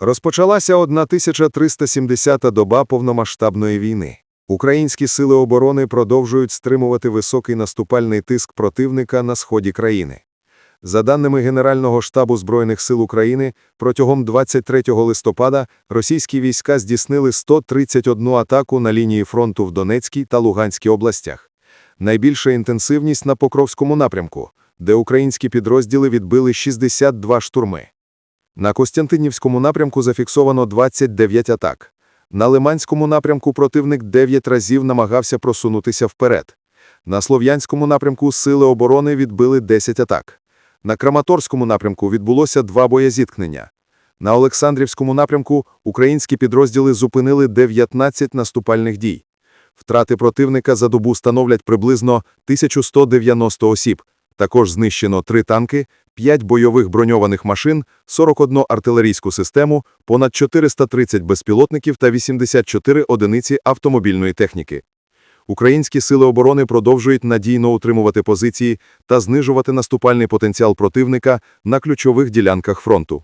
Розпочалася 1370-та доба повномасштабної війни. Українські сили оборони продовжують стримувати високий наступальний тиск противника на сході країни. За даними Генерального штабу Збройних сил України, протягом 23 листопада російські війська здійснили 131 атаку на лінії фронту в Донецькій та Луганській областях. Найбільша інтенсивність на Покровському напрямку, де українські підрозділи відбили 62 штурми. На Костянтинівському напрямку зафіксовано 29 атак. На Лиманському напрямку противник 9 разів намагався просунутися вперед. На Слов'янському напрямку сили оборони відбили 10 атак. На Краматорському напрямку відбулося два боєзіткнення. На Олександрівському напрямку українські підрозділи зупинили 19 наступальних дій. Втрати противника за добу становлять приблизно 1190 осіб. Також знищено три танки, 5 бойових броньованих машин, 41 артилерійську систему, понад 430 безпілотників та 84 одиниці автомобільної техніки. Українські сили оборони продовжують надійно утримувати позиції та знижувати наступальний потенціал противника на ключових ділянках фронту.